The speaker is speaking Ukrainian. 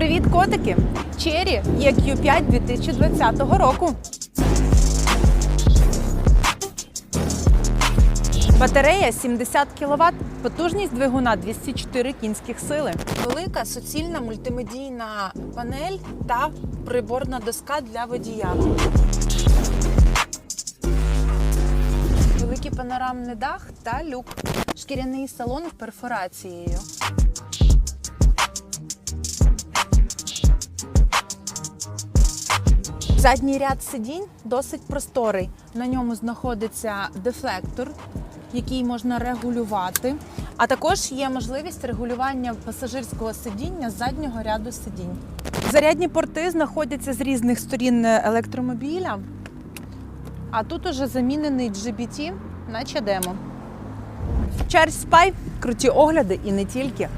Привіт, котики! Cherry EQ5 2020 року. Батарея 70 кВт, потужність двигуна 204 кінських сили. Велика суцільна мультимедійна панель та приборна доска для водія. Великий панорамний дах та люк. Шкіряний салон з перфорацією. Задній ряд сидінь досить просторий. На ньому знаходиться дефлектор, який можна регулювати. А також є можливість регулювання пасажирського сидіння з заднього ряду сидінь. Зарядні порти знаходяться з різних сторін електромобіля. А тут уже замінений GBT на чадему. Charge Spy – круті огляди і не тільки.